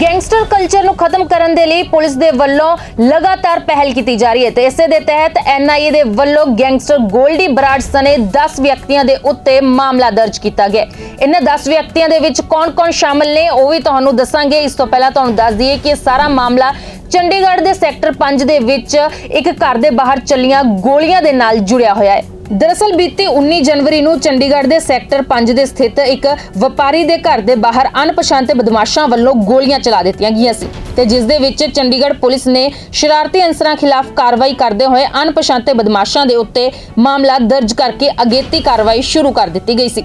Gangster culture ਨੂੰ ਖਤਮ ਕਰਨ ਦੇ ਲਈ ਪੁਲਿਸ ਦੇ ਵੱਲੋਂ ਲਗਾਤਾਰ ਪਹਿਲ ਕੀਤੀ ਜਾ ਰਹੀ ਹੈ ਤੇ ਇਸੇ ਦੇ ਤਹਿਤ ਐਨਆਈਏ ਦੇ ਵੱਲੋਂ ਗੈਂਗਸਟਰ ਗੋਲਡੀ ਬਰਾੜ ਸਣੇ 10 ਵਿਅਕਤੀਆਂ ਦੇ ਉੱਤੇ ਮਾਮਲਾ ਦਰਜ ਕੀਤਾ ਗਿਆ ਇਹਨਾਂ 10 ਵਿਅਕਤੀਆਂ ਦੇ ਵਿੱਚ ਕੌਣ-ਕੌਣ ਸ਼ਾਮਲ ਨੇ ਉਹ ਵੀ ਤੁਹਾਨੂੰ ਦੱਸਾਂਗੇ। ਇਸ ਤੋਂ ਪਹਿਲਾਂ ਤੁਹਾਨੂੰ ਦੱਸ ਦਈਏ ਕਿ ਇਹ ਸਾਰਾ ਮਾਮਲਾ ਚੰਡੀਗੜ੍ਹ ਦੇ ਸੈਕਟਰ 5 ਦੇ ਵਿੱਚ ਇੱਕ ਘਰ ਦੇ ਬਾਹਰ ਚੱਲੀਆਂ ਗੋਲੀਆਂ ਦੇ ਨਾਲ ਜੁੜਿਆ ਹੋਇਆ ਹੈ। ਦਰਅਸਲ ਬੀਤੀ 19 ਜਨਵਰੀ ਨੂੰ ਚੰਡੀਗੜ੍ਹ ਦੇ ਸੈਕਟਰ 5 ਦੇ ਸਥਿਤ ਇੱਕ ਵਪਾਰੀ ਦੇ ਘਰ ਦੇ ਬਾਹਰ ਅਣਪਛਾਤੇ ਬਦਮਾਸ਼ਾਂ ਵੱਲੋਂ ਗੋਲੀਆਂ ਚਲਾ ਦਿੱਤੀਆਂ ਗਈਆਂ ਸੀ ਤੇ ਜਿਸ ਦੇ ਵਿੱਚ ਚੰਡੀਗੜ੍ਹ ਪੁਲਿਸ ਨੇ ਸ਼ਰਾਰਤੀ ਅਨਸਰਾਂ ਖਿਲਾਫ ਕਾਰਵਾਈ ਕਰਦੇ ਹੋਏ ਅਣਪਛਾਤੇ ਬਦਮਾਸ਼ਾਂ ਦੇ ਉੱਤੇ ਮਾਮਲਾ ਦਰਜ ਕਰਕੇ ਅਗੇਤੀ ਕਾਰਵਾਈ ਸ਼ੁਰੂ ਕਰ ਦਿੱਤੀ ਗਈ ਸੀ।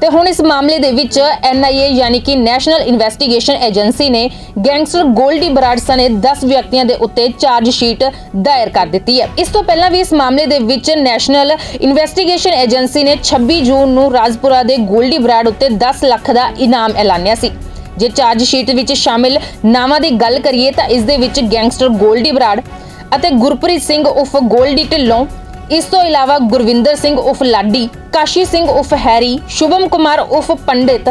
ਤੇ ਹੁਣ ਇਸ ਮਾਮਲੇ ਦੇ ਵਿੱਚ ਐਨਆਈਏ ਯਾਨੀ ਕਿ ਨੈਸ਼ਨਲ ਇਨਵੈਸਟੀਗੇਸ਼ਨ ਏਜੰਸੀ ਨੇ ਗੈਂਗਸਟਰ ਗੋਲਡੀ ਬਰਾੜ ਸਣੇ 10 ਵਿਅਕਤੀਆਂ ਦੇ ਉੱਤੇ ਚਾਰਜ ਸ਼ੀਟ ਦਾਇਰ ਕਰ ਦਿੱਤੀ ਹੈ। ਇਸ ਤੋਂ ਪਹਿਲਾਂ ਵੀ ਇਸ ਮਾਮਲੇ ਦੇ ਵਿੱਚ ਨੈਸ਼ਨਲ ਇਨਵੈਸਟੀਗੇਸ਼ਨ ਏਜੰਸੀ ਨੇ 26 ਜੂਨ ਨੂੰ ਰਾਜਪੁਰਾ ਦੇ ਗੋਲਡੀ ਬਰਾੜ ਉੱਤੇ 10 ਲੱਖ ਦਾ ਇਨਾਮ ਐਲਾਨਿਆ ਸੀ। ਜੇ ਚਾਰਜ ਸ਼ੀਟ ਵਿੱਚ ਸ਼ਾਮਿਲ ਨਾਵਾਂ ਦੀ ਗੱਲ ਕਰੀਏ ਤਾਂ ਇਸ ਦੇ ਵਿੱਚ ਗੈਂਗਸਟਰ ਗੋਲਡੀ ਬਰਾੜ ਅਤੇ ਗੁਰਪ੍ਰੀਤ ਸਿੰਘ ਉਫ ਗੋਲਡੀ ਢਿੱਲੋਂ ਇਸ ਤੋਂ ਇਲਾਵਾ ਗੁਰਵਿੰਦਰ ਸਿੰਘ ਉਫ ਲਾਡੀ, ਕਾਸ਼ੀ ਸਿੰਘ ਉਫ ਹੈਰੀ, ਸ਼ੁਭਮ ਕੁਮਾਰ ਉਫ ਪੰਡਿਤ,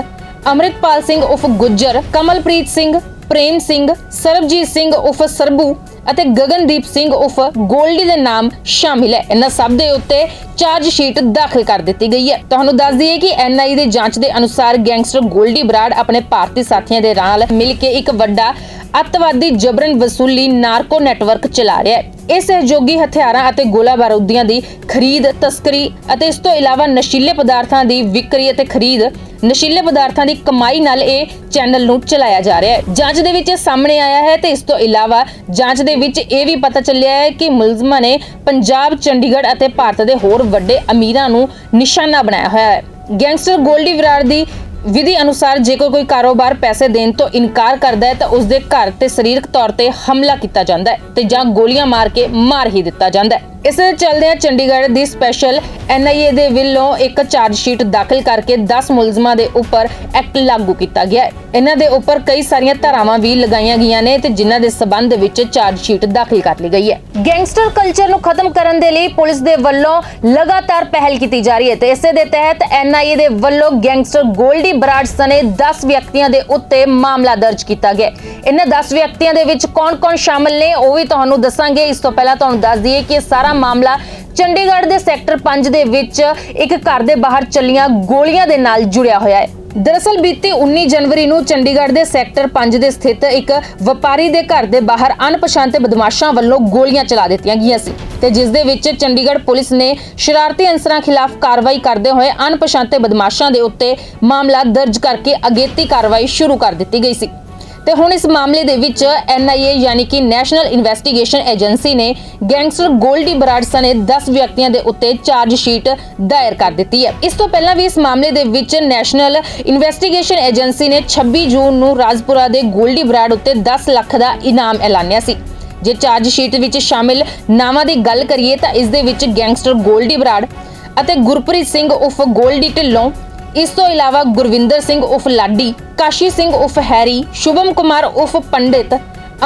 ਅਮਰਿਤਪਾਲ ਸਿੰਘ ਉਫ ਗੁੱਜਰ, ਕਮਲਪ੍ਰੀਤ ਸਿੰਘ, ਪ੍ਰੇਮ ਸਿੰਘ, ਸਰਬਜੀਤ ਸਿੰਘ ਉਫ ਸਰਬੂ ਅਤੇ ਗਗਨਦੀਪ ਸਿੰਘ ਉਫ ਗੋਲਡੀ ਦੇ ਨਾਮ ਸ਼ਾਮਿਲ ਹੈ। ਇਹਨਾਂ ਸਭ ਦੇ ਉੱਤੇ ਚਾਰਜ ਸ਼ੀਟ ਦਾਖਲ ਕਰ ਦਿੱਤੀ ਗਈ ਹੈ। ਤੁਹਾਨੂੰ ਦੱਸ ਦਈਏ ਕਿ ਐਨਆਈ ਦੇ ਜਾਂਚ ਦੇ ਅਨੁਸਾਰ ਗੈਂਗਸਟਰ ਗੋਲਡੀ ਬਰਾੜ ਆਪਣੇ ਭਾਰਤੀ ਸਾਥੀਆਂ ਦੇ ਨਾਲ ਮਿਲ ਕੇ ਇੱਕ ਵੱਡਾ ਅੱਤਵਾਦੀ ਜਬਰਨ ਵਸੂਲੀ ਨਾਰਕੋ ਨੈਟਵਰਕ ਚਲਾ ਰਿਹਾ ਹੈ। ਇਹ ਸਹਿਯੋਗੀ ਹਥਿਆਰਾਂ ਅਤੇ ਗੋਲਾ ਬਾਰੂਦੀਆਂ ਦੀ ਖਰੀਦ, ਤਸਕਰੀ ਅਤੇ ਇਸ ਤੋਂ ਇਲਾਵਾ ਨਸ਼ੀਲੇ ਪਦਾਰਥਾਂ ਦੀ ਵਿਕਰੀ ਅਤੇ ਖਰੀਦ, ਨਸ਼ੀਲੇ ਪਦਾਰਥਾਂ ਦੀ ਕਮਾਈ ਨਾਲ ਇਹ ਚੈਨਲ ਨੂੰ ਚਲਾਇਆ ਜਾ ਰਿਹਾ ਹੈ। ਜਾਂਚ ਦੇ ਵਿੱਚ ਇਹ ਸਾਹਮਣੇ ਆਇਆ ਹੈ ਤੇ ਇਸ ਤੋਂ ਇਲਾਵਾ ਜਾਂਚ ਦੇ ਵਿੱਚ ਇਹ ਵੀ ਪਤਾ ਚੱਲਿਆ ਹੈ ਕਿ ਮੁਲਜ਼ਮਾਂ ਨੇ ਪੰਜਾਬ, ਚੰਡੀਗੜ੍ਹ ਅਤੇ ਭਾਰਤ ਦੇ ਹੋਰ ਵੱਡੇ ਅਮੀਰਾਂ ਨੂੰ ਨਿਸ਼ਾਨਾ ਬਣਾਇਆ ਹੋਇਆ ਹੈ। ਗੈਂਗਸਟਰ ਗੋਲਡੀ ਵਿਰਾਰ ਦੀ ਵਿਧੀ ਅਨੁਸਾਰ ਜੇਕਰ ਕੋਈ ਕਾਰੋਬਾਰ ਪੈਸੇ ਦੇਣ ਤੋਂ ਇਨਕਾਰ ਕਰਦਾ ਹੈ ਤਾਂ ਉਸ ਦੇ ਘਰ ਤੇ ਸਰੀਰਕ ਤੌਰ ਤੇ ਹਮਲਾ ਕੀਤਾ ਜਾਂਦਾ ਹੈ ਤੇ ਜਾਂ ਗੋਲੀਆਂ ਮਾਰ ਕੇ ਮਾਰ ਹੀ ਦਿੱਤਾ ਜਾਂਦਾ ਹੈ। ਇਸ ਦੇ ਚੱਲਦਿਆਂ ਚੰਡੀਗੜ੍ਹ ਦੀ ਸਪੈਸ਼ਲ ਐਨਆਈਏ ਦੇ ਵੱਲੋਂ ਇੱਕ ਚਾਰਜ ਸ਼ੀਟ ਦਾਖਲ ਕਰਕੇ 10 ਮੁਲਜ਼ਮਾਂ ਦੇ ਉੱਪਰ ਐਕਟ ਲਾਗੂ ਕੀਤਾ ਗਿਆ ਹੈ। ਇਹਨਾਂ ਦੇ ਉੱਪਰ ਕਈ ਸਾਰੀਆਂ ਧਾਰਾਵਾਂ ਵੀ ਲਗਾਈਆਂ ਗਈਆਂ ਨੇ ਤੇ ਜਿਨ੍ਹਾਂ ਦੇ ਸਬੰਧ ਵਿੱਚ ਚਾਰਜ ਸ਼ੀਟ ਦਾਖਲ ਕਰ ਲਈ ਗਈ ਹੈ। ਗੈਂਗਸਟਰ ਕਲਚਰ ਨੂੰ ਖਤਮ ਕਰਨ ਦੇ ਲਈ ਪੁਲਿਸ ਦੇ ਵੱਲੋਂ ਲਗਾਤਾਰ ਪਹਿਲ ਕੀਤੀ ਜਾ ਰਹੀ ਹੈ ਤੇ ਇਸੇ ਦੇ ਤਹਿਤ ਐਨਆਈਏ ਦੇ ਵੱਲੋਂ ਗੈਂਗਸਟਰ ਗੋਲਡੀ ਬਰਾੜ ਸਣੇ 10 ਵਿਅਕਤੀਆਂ ਦੇ ਉੱਤੇ ਮਾਮਲਾ ਦਰਜ ਕੀਤਾ ਗਿਆ ਇਹਨਾਂ 10 ਵਿਅਕਤੀਆਂ ਦੇ ਵਿੱਚ ਕੌਣ-ਕੌਣ ਸ਼ਾਮਲ ਨੇ ਉਹ ਵੀ ਤੁਹਾਨੂੰ ਦੱਸਾਂਗੇ। ਇਸ ਤੋਂ ਪਹਿਲਾਂ ਤੁਹਾਨੂੰ ਦੱਸ ਦਈਏ ਕਿ ਸਾਰਾ ਮਾਮਲਾ ਚੰਡੀਗੜ੍ਹ ਦੇ ਸੈਕਟਰ 5 ਦੇ ਵਿੱਚ ਇੱਕ ਘਰ ਦੇ ਬਾਹਰ ਚੱਲੀਆਂ ਗੋਲੀਆਂ ਦੇ ਨਾਲ ਜੁੜਿਆ ਹੋਇਆ ਹੈ। ਦਰਅਸਲ ਬੀਤੀ 19 ਜਨਵਰੀ ਨੂੰ ਚੰਡੀਗੜ੍ਹ ਦੇ ਸੈਕਟਰ 5 ਦੇ ਸਥਿਤ ਇੱਕ ਵਪਾਰੀ ਦੇ ਘਰ ਦੇ ਬਾਹਰ ਅਣਪਛਾਤੇ ਬਦਮਾਸ਼ਾਂ ਵੱਲੋਂ ਗੋਲੀਆਂ ਚਲਾ ਦਿੱਤੀਆਂ ਗਈਆਂ ਸੀ ਤੇ ਜਿਸ ਦੇ ਵਿੱਚ ਚੰਡੀਗੜ੍ਹ ਪੁਲਿਸ ਨੇ ਸ਼ਰਾਰਤੀ ਅਨਸਰਾਂ ਖਿਲਾਫ ਕਾਰਵਾਈ ਕਰਦੇ ਹੋਏ ਅਣਪਛਾਤੇ ਬਦਮਾਸ਼ਾਂ ਦੇ ਉੱਤੇ ਮਾਮਲਾ ਦਰਜ ਕਰਕੇ ਅਗੇਤੀ ਕਾਰਵਾਈ ਸ਼ੁਰੂ ਕਰ ਦਿੱਤੀ ਗਈ ਸੀ। ਤੇ ਹੁਣ ਇਸ ਮਾਮਲੇ ਦੇ ਵਿੱਚ ਐਨਆਈਏ ਯਾਨੀ ਕਿ ਨੈਸ਼ਨਲ ਇਨਵੈਸਟੀਗੇਸ਼ਨ ਏਜੰਸੀ ਨੇ ਗੈਂਗਸਟਰ ਗੋਲਡੀ ਬਰਾੜ ਸਣੇ 10 ਵਿਅਕਤੀਆਂ ਦੇ ਉੱਤੇ ਚਾਰਜ ਸ਼ੀਟ ਦਾਇਰ ਕਰ ਦਿੱਤੀ ਹੈ। ਇਸ ਤੋਂ ਪਹਿਲਾਂ ਵੀ ਇਸ ਮਾਮਲੇ ਦੇ ਵਿੱਚ ਨੈਸ਼ਨਲ ਇਨਵੈਸਟੀਗੇਸ਼ਨ ਏਜੰਸੀ ਨੇ 26 ਜੂਨ ਨੂੰ ਰਾਜਪੁਰਾ ਦੇ ਗੋਲਡੀ ਬਰਾੜ ਉੱਤੇ 10 ਲੱਖ ਦਾ ਇਨਾਮ ਐਲਾਨਿਆ ਸੀ। ਜੇ ਚਾਰਜ ਸ਼ੀਟ ਵਿੱਚ ਸ਼ਾਮਿਲ ਨਾਵਾਂ ਦੀ ਗੱਲ ਕਰੀਏ ਤਾਂ ਇਸ ਦੇ ਵਿੱਚ ਗੈਂਗਸਟਰ ਗੋਲਡੀ ਬਰਾੜ ਅਤੇ ਗੁਰਪ੍ਰੀਤ ਸਿੰਘ ਉਫ ਗੋਲਡੀ ਢਿੱਲੋਂ ਇਸ ਤੋਂ ਇਲਾਵਾ ਗੁਰਵਿੰਦਰ ਸਿੰਘ ਉਫ ਲਾਡੀ, ਕਾਸ਼ੀ ਸਿੰਘ ਉਫ ਹੈਰੀ, ਸ਼ੁਭਮ ਕੁਮਾਰ ਉਫ ਪੰਡਿਤ,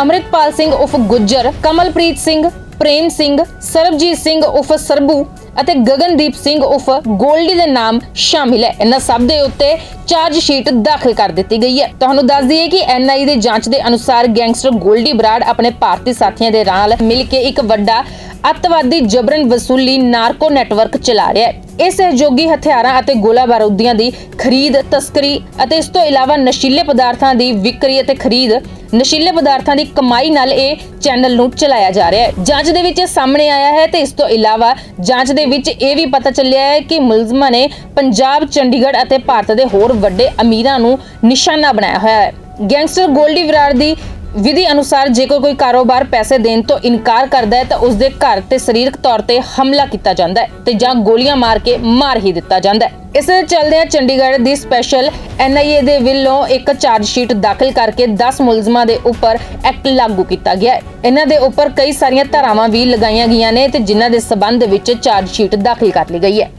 ਅਮਰਿਤਪਾਲ ਸਿੰਘ ਉਫ ਗੁੱਜਰ, ਕਮਲਪ੍ਰੀਤ ਸਿੰਘ ਪ੍ਰੇਮ ਸਿੰਘ, ਸਰਬਜੀਤ ਸਿੰਘ ਉਫ ਸਰਬੂ ਅਤੇ ਗਗਨਦੀਪ ਸਿੰਘ ਉਫ ਗੋਲਡੀ ਦੇ ਨਾਮ ਸ਼ਾਮਿਲ ਹੈ। ਇਹਨਾਂ ਸਭ ਦੇ ਉੱਤੇ ਚਾਰਜ ਸ਼ੀਟ ਦਾਖਲ ਕਰ ਦਿੱਤੀ ਗਈ ਹੈ। ਤੁਹਾਨੂੰ ਦੱਸ ਦਈਏ ਕਿ ਐਨਆਈ ਦੇ ਜਾਂਚ ਦੇ ਅਨੁਸਾਰ ਗੈਂਗਸਟਰ ਗੋਲਡੀ ਬਰਾੜ ਆਪਣੇ ਭਾਰਤੀ ਸਾਥੀਆਂ ਦੇ ਨਾਲ ਮਿਲ ਕੇ ਇੱਕ ਵੱਡਾ ਅੱਤਵਾਦੀ ਜਬਰਨ ਵਸੂਲੀ ਨਾਰਕੋ ਨੈਟਵਰਕ ਚਲਾ ਰਿਹਾ ਹੈ। ਇਹ ਸਹਿਯੋਗੀ ਹਥਿਆਰਾਂ ਅਤੇ ਗੋਲਾ ਬਾਰੂਦੀਆਂ ਦੀ ਖਰੀਦ, ਤਸਕਰੀ ਅਤੇ ਇਸ ਤੋਂ ਇਲਾਵਾ ਨਸ਼ੀਲੇ ਪਦਾਰਥਾਂ ਦੀ ਵਿਕਰੀ ਅਤੇ ਖਰੀਦ ਨਸ਼ੀਲੇ ਪਦਾਰਥਾਂ ਦੀ ਕਮਾਈ ਨਾਲ ਇਹ ਚੈਨਲ ਨੂੰ ਚਲਾਇਆ ਜਾ ਰਿਹਾ ਹੈ। ਜਾਂਚ ਦੇ ਵਿੱਚ ਸਾਹਮਣੇ ਆਇਆ ਹੈ ਤੇ ਇਸ ਤੋਂ ਇਲਾਵਾ ਜਾਂਚ ਦੇ ਵਿੱਚ ਇਹ ਵੀ ਪਤਾ ਚੱਲਿਆ ਹੈ ਕਿ ਮੁਲਜ਼ਮਾਂ ਨੇ ਪੰਜਾਬ, ਚੰਡੀਗੜ੍ਹ ਅਤੇ ਭਾਰਤ ਦੇ ਹੋਰ ਵੱਡੇ ਅਮੀਰਾਂ ਨੂੰ ਨਿਸ਼ਾਨਾ ਬਣਾਇਆ ਹੋਇਆ ਹੈ। ਗੈਂਗਸਟਰ ਗੋਲਡੀ ਵਿਰਾਰ ਦੀ ਵਿਧੀ ਅਨੁਸਾਰ ਜੇਕਰ ਕੋਈ ਕਾਰੋਬਾਰ ਪੈਸੇ ਦੇਣ ਤੋਂ ਇਨਕਾਰ ਕਰਦਾ ਹੈ, ਤਾਂ ਉਸ ਦੇ ਘਰ ਤੇ ਸਰੀਰਕ ਤੌਰ ਤੇ ਹਮਲਾ ਕੀਤਾ ਜਾਂਦਾ ਹੈ ਤੇ ਜਾਂ ਗੋਲੀਆਂ ਮਾਰ ਕੇ ਮਾਰ ਹੀ ਦਿੱਤਾ ਜਾਂਦਾ ਹੈ। ਇਸ ਦੇ ਚੱਲਦਿਆਂ ਚੰਡੀਗੜ੍ਹ ਦੀ ਸਪੈਸ਼ਲ ਐਨਆਈਏ ਦੇ ਵੱਲੋਂ ਇੱਕ ਚਾਰਜ ਸ਼ੀਟ ਦਾਖਲ ਕਰਕੇ 10 ਮੁਲਜ਼ਮਾਂ ਦੇ ਉੱਪਰ ਐਕਟ ਲਾਗੂ ਕੀਤਾ ਗਿਆ ਹੈ। ਇਹਨਾਂ ਦੇ ਉੱਪਰ ਕਈ ਸਾਰੀਆਂ ਧਾਰਾਵਾਂ ਵੀ ਲਗਾਈਆਂ ਗਈਆਂ ਨੇ ਤੇ ਜਿਨ੍ਹਾਂ ਦੇ ਸਬੰਧ ਵਿੱਚ ਚਾਰਜ ਸ਼ੀਟ ਦਾਖਲ ਕਰ ਲਈ ਗਈ ਹੈ।